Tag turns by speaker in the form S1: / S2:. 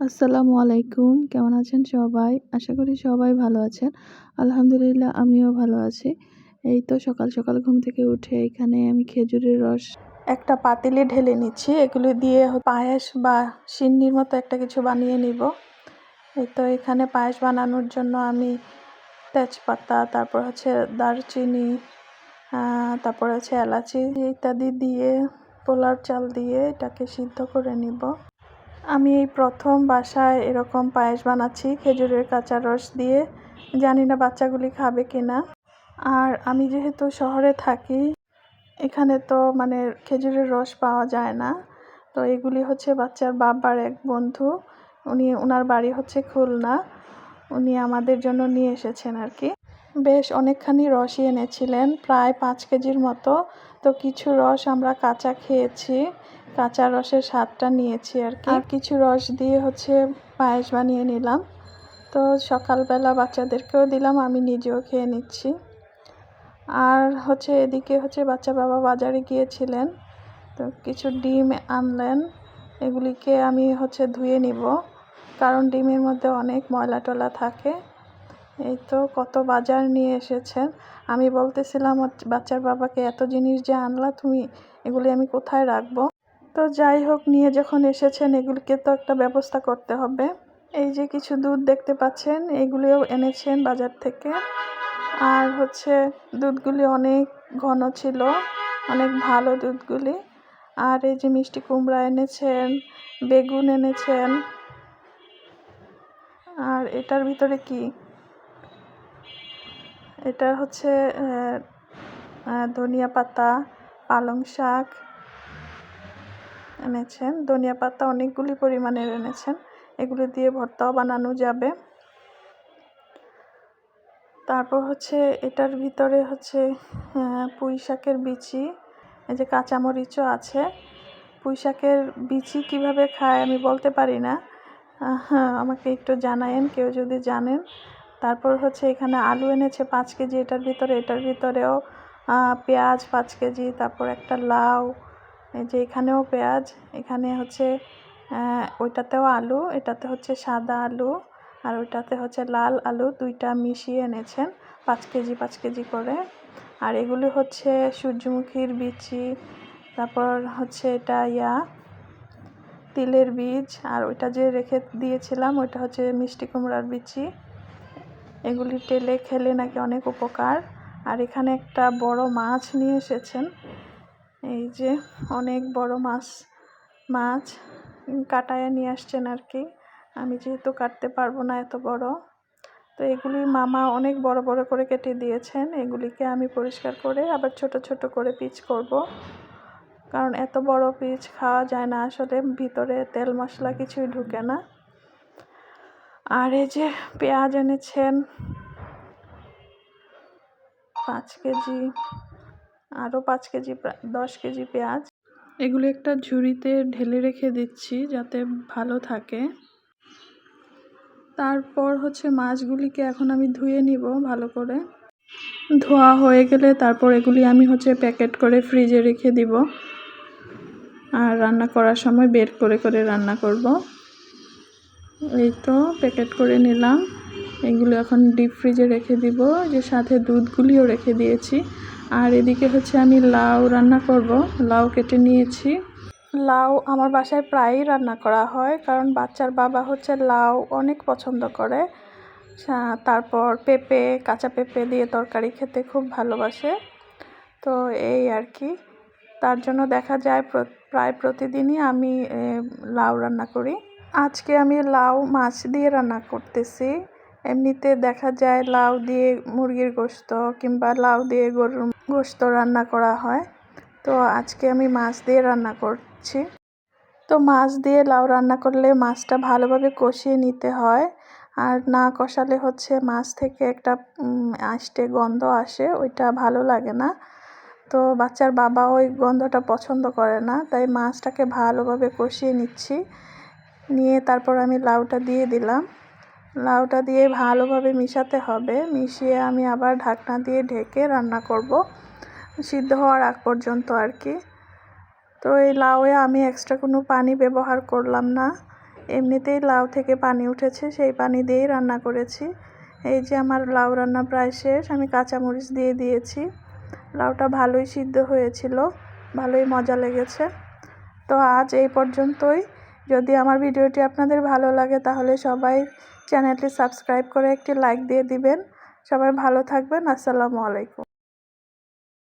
S1: আসসালামু আলাইকুম। কেমন আছেন সবাই? আশা করি সবাই ভালো আছেন। আলহামদুলিল্লাহ, আমিও ভালো আছি। এই তো সকাল সকাল ঘুম থেকে উঠে এখানে আমি খেজুরের রস একটা পাতিলে ঢেলে নিচ্ছি। এগুলো দিয়ে পায়েস বা সিন্নির মতো একটা কিছু বানিয়ে নিব। এই তো এখানে পায়েস বানানোর জন্য আমি তেজপাতা, তারপর হচ্ছে দারচিনি তারপর হচ্ছে এলাচি ইত্যাদি দিয়ে পোলার চাল দিয়ে এটাকে সিদ্ধ করে নিব। আমি এই প্রথম বাসায় এরকম পায়েস বানাচ্ছি, খেজুরের কাঁচা রস দিয়ে। জানি না বাচ্চাগুলি খাবে কি না আর আমি যেহেতু শহরে থাকি, এখানে তো মানে খেজুরের রস পাওয়া যায় না। তো এগুলি হচ্ছে বাচ্চার বাবার এক বন্ধু। উনি ওনার বাড়ি হচ্ছে খুলনা। উনি আমাদের জন্য নিয়ে এসেছেন আর কি। বেশ অনেকখানি রসই এনেছিলেন, প্রায় পাঁচ কেজির মতো। তো কিছু রস আমরা কাঁচা খেয়েছি। কাঁচা রসের স্বাদটা নিয়েছি আর কি। আর কিছু রস দিয়ে হচ্ছে পায়েস বানিয়ে নিলাম। তো সকালবেলা বাচ্চাদেরকেও দিলাম, আমি নিজেও খেয়ে নিচ্ছি। আর হচ্ছে এদিকে হচ্ছে বাচ্চা বাবা বাজারে গিয়েছিলেন। তো কিছু ডিম আনলেন, এগুলিকে আমি হচ্ছে ধুয়ে নিব। কারণ ডিমের মধ্যে অনেক ময়লা টলা থাকে। এই তো কত বাজার নিয়ে এসেছেন। আমি বলতেছিলাম, বাচ্চার বাবাকে এত জিনিস যে আনলা তুমি, এগুলি আমি কোথায় রাখব? তো যাই হোক, নিয়ে যখন এসেছেন, এগুলিকে তো একটা ব্যবস্থা করতে হবে। এই যে কিছু দুধ দেখতে পাচ্ছেন, এগুলিও এনেছেন বাজার থেকে। আর হচ্ছে, দুধগুলি অনেক ঘন ছিল, অনেক ভালো দুধগুলি। আর এই যে মিষ্টি কুমড়া এনেছেন, বেগুন এনেছেন। আর এটার ভিতরে কি? এটা হচ্ছে ধনিয়া পাতা, পালং শাক এনেছেন। ধনিয়া পাতা অনেকগুলি পরিমাণের এনেছেন। এগুলি দিয়ে ভর্তাও বানানো যাবে। তারপর হচ্ছে এটার ভিতরে হচ্ছে পুঁই শাকের বিচি। এই যে কাঁচামরিচও আছে। পুঁই শাকের বিচি কীভাবে খায় আমি বলতে পারি না। হ্যাঁ আমাকে একটু জানায়েন, কেউ যদি জানেন। তারপর হচ্ছে এখানে আলু এনেছে পাঁচ কেজি, এটার ভিতরে, এটার ভিতরেও পেঁয়াজ পাঁচ কেজি, তারপর একটা লাউ এই যে এখানেও পেঁয়াজ, এখানে হচ্ছে ওইটাতেও আলু, এটাতে হচ্ছে সাদা আলু, আর ওইটাতে হচ্ছে লাল আলু, দুইটা মিশিয়ে এনেছেন, পাঁচ কেজি পাঁচ কেজি করে। আর এগুলি হচ্ছে সূর্যমুখীর বিচি, তারপর হচ্ছে এটা ইয়া, তিলের বীজ, আর ওইটা যে রেখে দিয়েছিলাম, ওইটা হচ্ছে মিষ্টি কুমড়ার বিচি। এগুলি টেলে খেলে নাকি অনেক উপকার। আর এখানে একটা বড় মাছ নিয়ে এসেছেন এই যে অনেক বড় মাছ মাছ কাটায় নিয়ে আসছেন আর কি আমি যেহেতু কাটতে পারব না এত বড়, তো এগুলি মামা অনেক বড় বড় করে কেটে দিয়েছেন। এগুলিকে আমি পরিষ্কার করে আবার ছোট ছোট করে পিচ করব। কারণ এত বড় পিচ খাওয়া যায় না আসলে, ভিতরে তেল মশলা কিছুই ঢুকে না। আর এই যে পেঁয়াজ এনেছেন, পাঁচ কেজি আরও পাঁচ কেজি দশ কেজি পেঁয়াজ। এগুলো একটা ঝুড়িতে ঢেলে রেখে দিচ্ছি যাতে ভালো থাকে। তারপর হচ্ছে মাছগুলিকে এখন আমি ধুয়ে নিব ভালো করে। ধোয়া হয়ে গেলে তারপর এগুলি আমি হচ্ছে প্যাকেট করে ফ্রিজে রেখে দিব। আর রান্না করার সময় বের করে করে রান্না করব। এই তো প্যাকেট করে নিলাম। এগুলো এখন ডিপ ফ্রিজে রেখে দিব। যে সাথে দুধগুলিও রেখে দিয়েছি। আর এদিকে হচ্ছে আমি লাউ রান্না করব। লাউ কেটে নিয়েছি। লাউ আমার বাসায় প্রায়ই রান্না করা হয়, কারণ বাচ্চার বাবা হচ্ছে লাউ অনেক পছন্দ করে। তারপর পেঁপে, কাঁচা পেঁপে দিয়ে তরকারি খেতে খুব ভালোবাসে। তো এই আর কি। তার জন্য দেখা যায় প্রায় প্রতিদিনই আমি লাউ রান্না করি। আজকে আমি লাউ মাছ দিয়ে রান্না করতেছি। এমনিতে দেখা যায় লাউ দিয়ে মুরগির গোস্ত কিংবা লাউ দিয়ে গরুর গোস্ত রান্না করা হয়। তো আজকে আমি মাছ দিয়ে রান্না করছি। তো মাছ দিয়ে লাউ রান্না করলে মাছটা ভালোভাবে কষিয়ে নিতে হয়। আর না কষালে হচ্ছে মাছ থেকে একটা আষ্টে গন্ধ আসে, ওইটা ভালো লাগে না। তো বাচ্চার বাবা ওই গন্ধটা পছন্দ করে না, তাই মাছটাকে ভালোভাবে কষিয়ে নিচ্ছি। নিয়ে তারপর আমি লাউটা দিয়ে দিলাম। লাউটা দিয়ে ভালোভাবে মিশাতে হবে। মিশিয়ে আমি আবার ঢাকনা দিয়ে ঢেকে রান্না করব। সিদ্ধ হওয়ার আগ পর্যন্ত আর কি। তো এই লাউয়ে আমি এক্সট্রা কোনো পানি ব্যবহার করলাম না। এমনিতেই লাউ থেকে পানি উঠেছে, সেই পানি দিয়েই রান্না করেছি। এই যে আমার লাউ রান্না প্রায় শেষ, আমি কাঁচামরিচ দিয়ে দিয়েছি। লাউটা ভালোই সিদ্ধ হয়েছিল, ভালোই মজা লেগেছে। তো আজ এই পর্যন্তই। যদি আমার ভিডিওটি আপনাদের ভালো লাগে তাহলে সবাই চ্যানেলটি সাবস্ক্রাইব করে একটি লাইক দিয়ে দিবেন। সবাই ভালো থাকবেন। আসসালামু আলাইকুম।